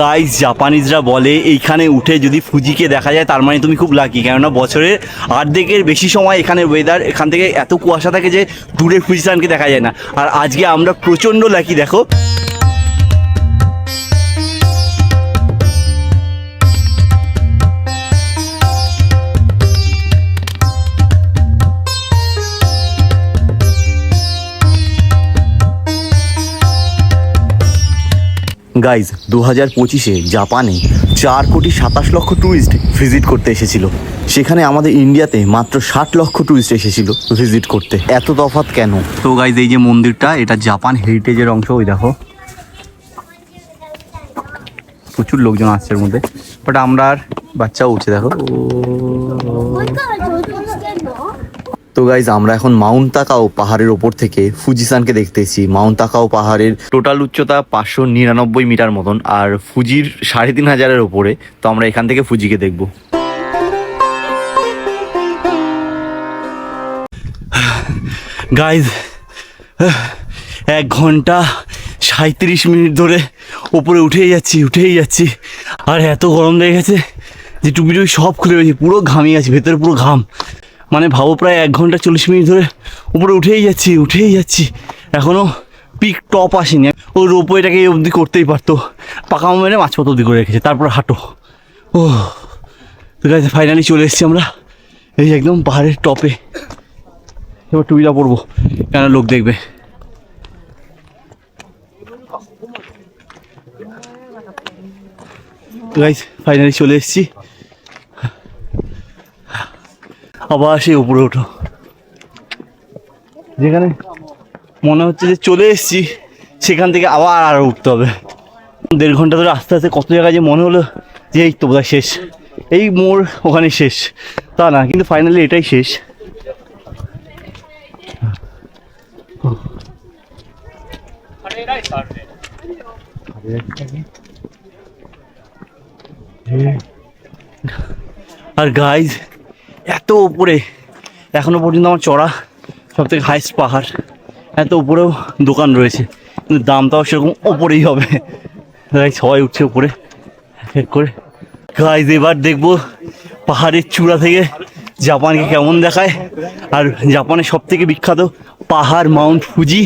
Guys জাপানিজরা বলে, এইখানে উঠে যদি ফুজিকে দেখা যায়, তার মানে তুমি খুব লাকি কেননা বছরের আর্ধেকের বেশি সময় এখানে ওয়েদার এখান থেকে এত কুয়াশা থাকে যে দূরের ফুজিসানকে দেখা যায় না। আর আজকে আমরা প্রচণ্ড লাকি দেখো। গাইজ দু হাজার পঁচিশে জাপানে চার কোটি সাতাশ লক্ষ ট্যুরিস্ট ভিজিট করতে এসেছিল। সেখানে আমাদের ইন্ডিয়াতে মাত্র ষাট লক্ষ ট্যুরিস্ট এসেছিল ভিজিট করতে। এত তফাৎ কেন? তো গাইজ এই যে মন্দিরটা, এটা জাপান হেরিটেজের অংশ, ওই দেখো। প্রচুর লোকজন আসছে এর মধ্যে। বাট আমরা আর বাচ্চাও উঠছে, দেখো। ও তো গাইজ আমরা এখন মাউন্ট তাকাও পাহাড়ের ওপর থেকে ফুজিসানকে দেখতে এসেছি মাউন্ট তাকাও পাহাড়ের টোটাল উচ্চতা পাঁচশো নিরানব্বই মিটার মতন আর ফুজির সাড়ে তিন হাজারের ওপরে। তো আমরা এখান থেকে ফুজিকে দেখব। গাইজ এক ঘণ্টা সাঁত্রিশ মিনিট ধরে ওপরে উঠেই যাচ্ছি উঠেই যাচ্ছি। আর এত গরম লেগে গেছে যে টুপি টুপি সব খুলে গেছে পুরো ঘামিয়ে গেছে ভেতরে পুরো ঘাম। মানে ভাবো প্রায় এক ঘণ্টা চল্লিশ মিনিট ধরে উপরে উঠেই যাচ্ছি উঠেই যাচ্ছি। এখনও পিক টপ আসেনি। ও রোপওয়েটাকে এই অবধি করতেই পারতো। পাকা মেরে মাঝপথ অবধি করে রেখেছে, তারপর হাঁটো। ও, তো গাছ ফাইনালি চলে এসেছি আমরা। এই একদম পাহাড়ের টপে এবার টুপিটা পরবো কেন লোক দেখবে। ফাইনালি চলে এসেছি। আবার সেই উপরে ওঠো। যেখানে মনে হচ্ছে যে চলে এসেছি, সেখান থেকে আবার আরও উঠতে হবে। দেড় ঘণ্টা ধরে আস্তে আস্তে কত জায়গায় যে মনে হলো যে এই তো বোধহয় শেষ। এই মোড় ওখানে শেষ। তা না, কিন্তু ফাইনালি এটাই শেষ। আর গাইজ এত উপরে, এখনও পর্যন্ত আমার চড়া সব থেকে হাইস্ট পাহাড়। এত উপরেও দোকান রয়েছে, কিন্তু দামটাও সেরকম ওপরেই হবে। সবাই উঠছে উপরে, এক করে। গাইজ এবার দেখব পাহাড়ের চূড়া থেকে জাপানকে কেমন দেখায়। আর জাপানের সব থেকে বিখ্যাত পাহাড় মাউন্ট ফুজি,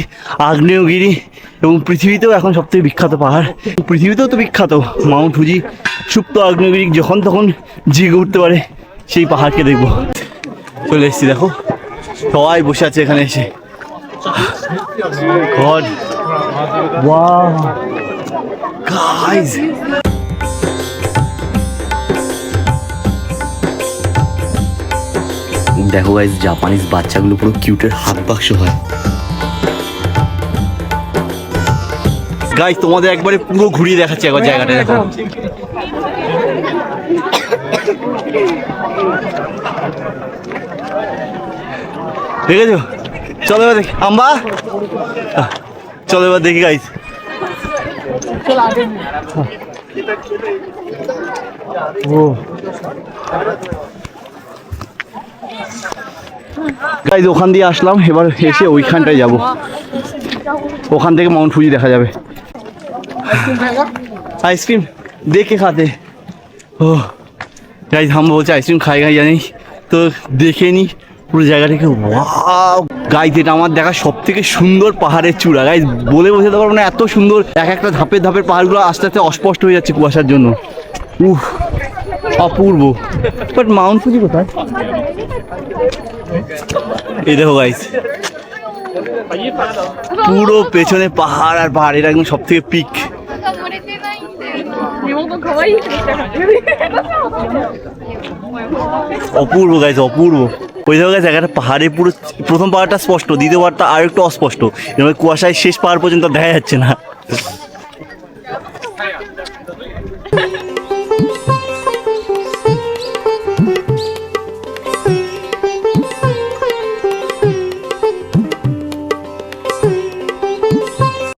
আগ্নেয়গিরি, এবং পৃথিবীতেও এখন সব থেকে বিখ্যাত পাহাড়। পৃথিবীতেও তো বিখ্যাত মাউন্ট ফুজি, সুপ্ত আগ্নেয়গিরি, যখন তখন জেগে উঠতে পারে। সেই পাহাড়কে দেখব। চলে এসেছি, দেখো। সবাই বসে আছে এখানে এসে। গাইস দেখো গাইস জাপানিজ বাচ্চাগুলো পুরো কিউটের হাত বাক্স হয়। গাইস তোমাদের একবারে পুরো ঘুরিয়ে দেখাচ্ছে একবার জায়গাটা, দেখো। দেখেছ? চলো এবার দেখি। আম্বা চলো এবার দেখি গাইস ও। গাইজ ওখান দিয়ে আসলাম। এবার এসে ওইখানটায় যাব। ওখান থেকে মাউন্ট ফুজি দেখা যাবে। আইসক্রিম। দেখে খাতে। ও। গাইজ হাম বলছে আইসক্রিম খাই খাই জানি তো দেখে নি পুরো জায়গাটাকে ওয়াও গাইজ এটা আমার দেখা সব থেকে সুন্দর পাহাড়ের চূড়া গাইজ বলে বোঝাতে পারব না এত সুন্দর এক একটা ধাপের ধাপের পাহাড়গুলো আস্তে আস্তে অস্পষ্ট হয়ে যাচ্ছে কুয়াশার জন্য উহ অপূর্ব বাট মাউন্ট ফুজি কোথায় এই দেখো গাইজ পুরো পেছনে পাহাড় আর পাহাড় এটা একদম সব থেকে পিক অপূর্ব গাইছে অপূর্ব। ওই দেখো একটা পাহাড়ে পুরো প্রথম পাহাড়টা স্পষ্ট, দ্বিতীয় পাহাড়টা আর একটু অস্পষ্ট কুয়াশায় শেষ পাহাড় পর্যন্ত দেখা যাচ্ছে না।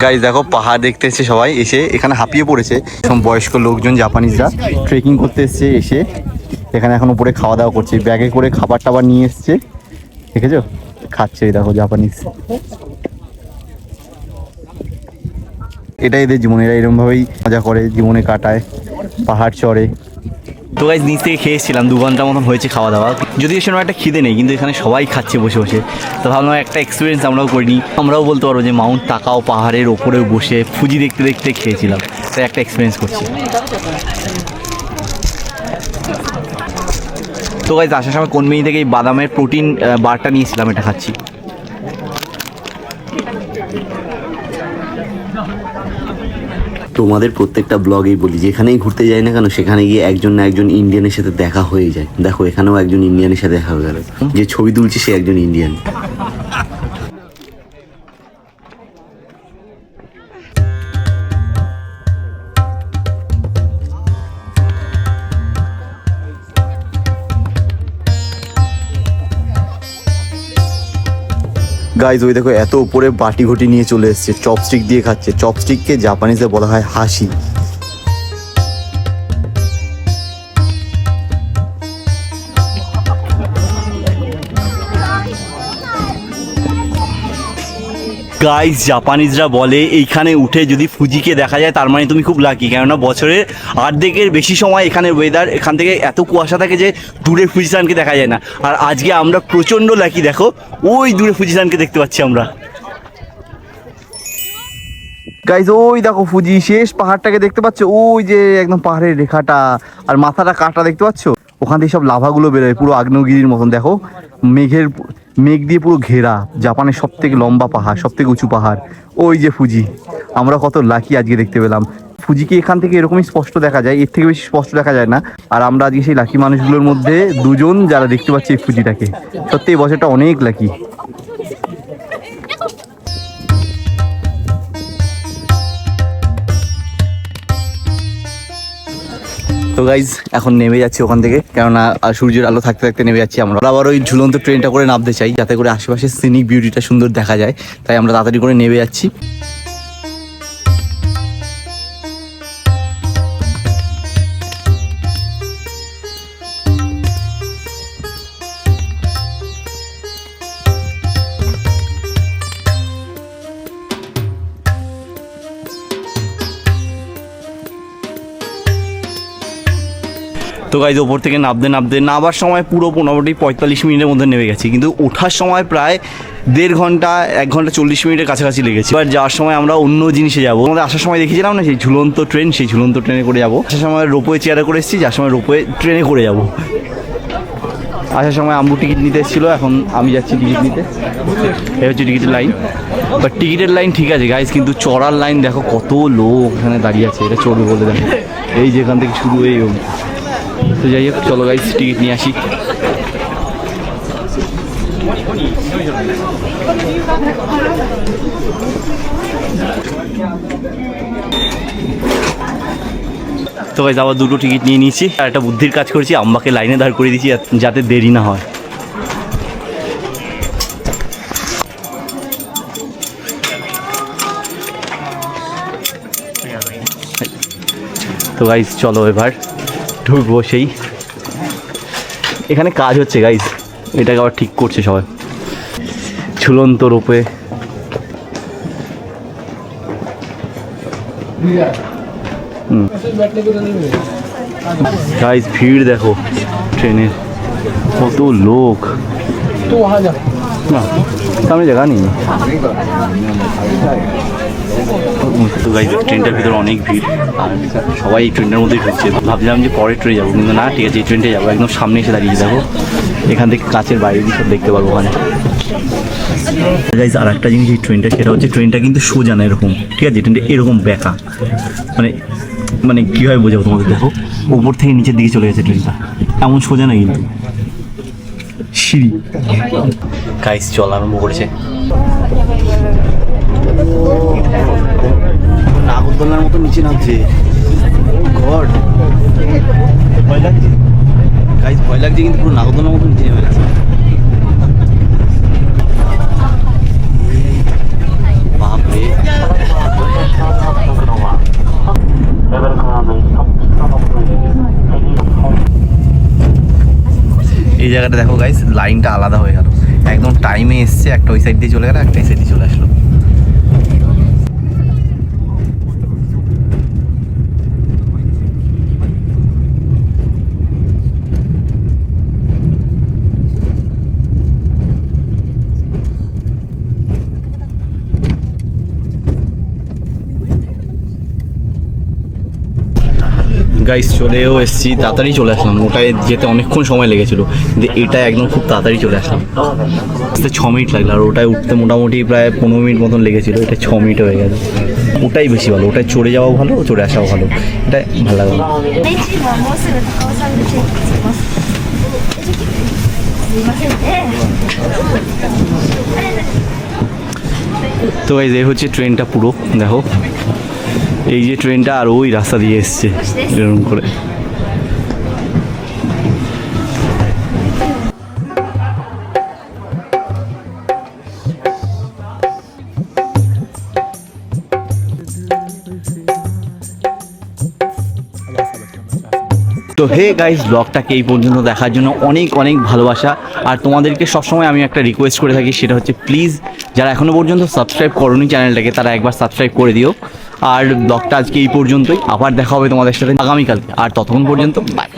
গাইজ দেখো, পাহাড় দেখতে এসছে সবাই। এসে এখানে হাঁপিয়ে পড়েছে। সব বয়স্ক লোকজন, জাপানিজরা ট্রেকিং করতে এসছে, এসে এখানে এখন উপরে খাওয়া দাওয়া করছে। ব্যাগে করে খাবার টাবার নিয়ে এসছে। দেখেছ? খাচ্ছে দেখো জাপানিজ এটা এদের জীবনে। এরা এরকমভাবেই মজা করে, জীবনে কাটায়, পাহাড় চড়ে। তো গাইজ নিচ থেকে খেয়েছিলাম, দু ঘণ্টা মতন হয়েছে খাওয়া দাওয়া যদিও সেরকম একটা খিদে নেই, কিন্তু এখানে সবাই খাচ্ছে বসে বসে। তো ভাবলাম একটা এক্সপিরিয়েন্স আমরাও করিনি আমরাও বলতে পারব যে মাউন্ট তাকাও পাহাড়ের ওপরে বসে ফুজি দেখতে দেখতে খেয়েছিলাম। তাই একটা এক্সপিরিয়েন্স করছি। তো গাইজ আসার সময় কোনমিনি থেকে এই বাদামের প্রোটিন বারটা নিয়েছিলাম, এটা খাচ্ছি। তোমাদের প্রত্যেকটা ব্লগেই বলি, যেখানেই ঘুরতে যাই না কেন, সেখানে গিয়ে একজন না একজন ইন্ডিয়ানের সাথে দেখা হয়ে যায়। দেখো, এখানেও একজন ইন্ডিয়ানের সাথে দেখা হয়ে গেল। যে ছবি তুলছে, সে একজন ইন্ডিয়ান গাইজ ওই দেখো, এত উপরে বাটি ঘটি নিয়ে চলে এসছে চপস্টিক দিয়ে খাচ্ছে। চপস্টিককে জাপানিজে বলা হয় হাসি। গাইজ জাপানিজরা বলে, এইখানে উঠে যদি ফুজিকে দেখা যায়, তার মানে তুমি খুব লাকি কেননা বছরের আর্ধেকের বেশি সময় এখানের ওয়েদার এখান থেকে এত কুয়াশা থাকে যে দূরের ফুজিসানকে দেখা যায় না। আর আজকে আমরা প্রচণ্ড লাকি দেখো, ওই দূরে ফুজিসানকে দেখতে পাচ্ছি আমরা। গাইজ ওই দেখো ফুজি শেষ পাহাড়টাকে দেখতে পাচ্ছ? ওই যে একদম পাহাড়ের রেখাটা, আর মাথাটা কাটা দেখতে পাচ্ছ? ওখান থেকে সব লাভাগুলো বেরোয়, পুরো আগ্নেয়গিরির মতন, দেখো। মেঘের মেঘ দিয়ে পুরো ঘেরা, জাপানের সব থেকে লম্বা পাহাড় সব থেকে উঁচু পাহাড়। ওই যে ফুজি। আমরা কত লাকি আজকে দেখতে পেলাম। ফুজিকে এখান থেকে এরকমই স্পষ্ট দেখা যায়? এর থেকে বেশি স্পষ্ট দেখা যায় না। আর আমরা আজকে সেই লাকি মানুষগুলোর মধ্যে দুজন যারা দেখতে পাচ্ছি এই ফুজিটাকে। সত্যি, এই বছরটা অনেক লাকি তো গাইজ এখন নেমে যাচ্ছি ওখান থেকে। কেননা সূর্যের আলো থাকতে থাকতে নেমে যাচ্ছি আমরা। আবার ওই ঝুলন্ত ট্রেনটা করে নামতে চাই, যাতে করে আশেপাশে সিনিক বিউটিটা সুন্দর দেখা যায়। তাই আমরা তাড়াতাড়ি করে নেমে যাচ্ছি। তো গাইজ ওপর থেকে নামতে নামতে নামার সময় পুরো মোটামুটি পঁয়তাল্লিশ মিনিটের মধ্যে নেমে গেছি। কিন্তু ওঠার সময় প্রায় দেড় ঘণ্টা, এক ঘণ্টা চল্লিশ মিনিটের কাছাকাছি লেগেছে। এবার যাওয়ার সময় আমরা অন্য জিনিসে যাব। আমাদের আসার সময় দেখেছিলাম না, সেই ঝুলন্ত ট্রেন সেই ঝুলন্ত ট্রেনে করে যাব। আসার সময় রোপওয়ে চেয়ারে করে এসেছি, যার সময় রোপওয়ে ট্রেনে করে যাব। আসার সময় আম্বু টিকিট নিতে এসেছিল, এখন আমি যাচ্ছি টিকিট নিতে। এই হচ্ছে টিকিটের লাইন বাট টিকিটের লাইন ঠিক আছে গাইজ কিন্তু চড়ার লাইন দেখো কত লোক এখানে দাঁড়িয়ে আছে, এটা চড়বে বলে দেখো এই যেখান থেকে শুরু অবধি। তো যাই হোক, চলো গাইস টিকিট নিয়ে আসি। তো গাইজ আবার দুটো টিকিট নিয়ে নিয়েছি। আর একটা বুদ্ধির কাজ করেছি আম্বাকে লাইনে দাঁড় করে দিয়েছি, যাতে দেরি না হয়। তো গাইজ চলো এবার। ঢুকবো সেই। এখানে কাজ হচ্ছে গাইজ এটাকে আবার ঠিক করছে সবাই। ঝুলন্ত রূপে। গাইজ ভিড় দেখো ট্রেনের কত লোক। না সামনে জায়গা নেই। তো গাইজ ট্রেনটার ভিতরে অনেক ভিড়। আর সবাই এই ট্রেনটার মধ্যেই ঢুকছে। ভাবছিলাম যে পরের ট্রেনে যাব, কিন্তু না, ঠিক আছে, এই ট্রেনটাই যাব। একদম সামনে এসে দাঁড়িয়ে যাব। এখান থেকে কাছের বাইরে দিয়ে সব দেখতে পারব ওখানে। গাইজ আর একটা জিনিস এই ট্রেনটা, সেটা হচ্ছে ট্রেনটা কিন্তু সোজা না এরকম। ঠিক আছে, ট্রেনটা এরকম বেঁকা মানে মানে কীভাবে বোঝাবো তোমাদের, দেখো। ওপর থেকে নিচের দিকে চলে গেছে ট্রেনটা। এমন সোজা না কিন্তু। সিঁড়ি। গাইজ চল, আরম্ভ করেছে। নাগরদোলার মতো নিচে নামছে। গড। ভয় লাগছে গাইজ ভয় লাগছে কিন্তু পুরো নাগরদোলার মতো নিচে নেমে গেছে। বাপরে। এই জায়গাটা দেখো গাইস লাইনটা আলাদা হয়ে গেল। একদম টাইমে এসছে, একটা ওই সাইড দিয়ে চলে গেল, একটা এই সাইড দিয়ে চলে আসলো। গাইস চলেও এসেছি, তাড়াতাড়ি চলে আসলাম। ওটায় যেতে অনেকক্ষণ সময় লেগেছিল, কিন্তু এটা একদম খুব তাড়াতাড়ি চলে আসলাম। আসতে ছ মিনিট লাগল, আর ওটায় উঠতে মোটামুটি প্রায় পনেরো মিনিট মতন লেগেছিল, এটা ছ মিনিট হয়ে গেল। ওটাই বেশি ভালো, ওটায় চড়ে যাওয়াও ভালো, চড়ে আসাও ভালো, এটা ভালো লাগল তো এই হচ্ছে ট্রেনটা পুরো, দেখো। এই যে ট্রেনটা আর ওই রাস্তা দিয়ে এসছে। এরকম করে। তো হে গাইজ ব্লগটাকে এই পর্যন্ত দেখার জন্য অনেক অনেক ভালোবাসা। আর তোমাদেরকে সবসময় আমি একটা রিকোয়েস্ট করে থাকি, সেটা হচ্ছে প্লিজ যারা এখনও পর্যন্ত সাবস্ক্রাইব করনি চ্যানেলটাকে তারা একবার সাবস্ক্রাইব করে দিও। আর ব্লগটা আজকে এই পর্যন্তই, আবার দেখা হবে তোমাদের সাথে আগামীকালকে। আর ততক্ষণ পর্যন্ত বাই